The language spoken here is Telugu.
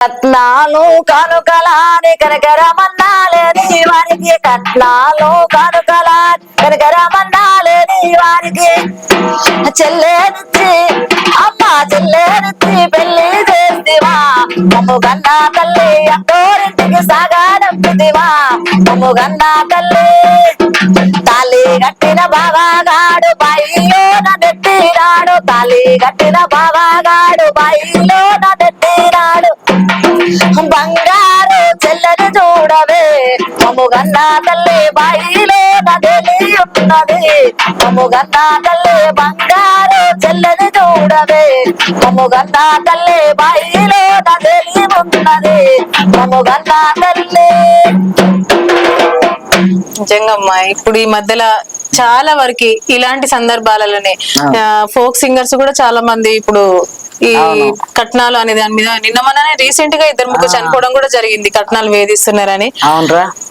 కట్నాలు కనుకలాని కనకరమన్నాలేని వారికి కట్నాలు కనుకలాని కనకరమన్నాలేని వారికి చెల్లేనిచ్చి అమ్మ చెల్లేనిచ్చి పెళ్ళి చేస్తివా? మమ్ము గన్నా తల్లి అత్తోరింటికి సాగానంపితివా మమ్ము గన్నా తల్లి తాలి కట్టిన బాబాగాడు బాయిలో నెట్టినాడు. తాలి కట్టిన బాబాగాడు బాయిలో బంగారు చెల్లని చూడవే. మమ్ముగన్న తల్లి బాయిలో నదిలి ఉన్నది మమ్ముగన్న తల్లి బంగారు చెల్లని చూడవే. మమ్ముగన్న తల్లి బాయిలో నదిలి ఉన్నది మమ్ముగన్న తల్లి. నిజంగమ్మా ఇప్పుడు ఈ మధ్యలో చాలా వరకు ఇలాంటి సందర్భాలలోనే ఫోక్ సింగర్స్ కూడా చాలా మంది ఇప్పుడు ఈ కట్నాలు అనే దాని మీద నిన్న మొన్ననే రీసెంట్గా ఇద్దరు ముగ్గురు చనిపోవడం కూడా జరిగింది. కట్నాలు వేధిస్తున్నారని. అవునరా.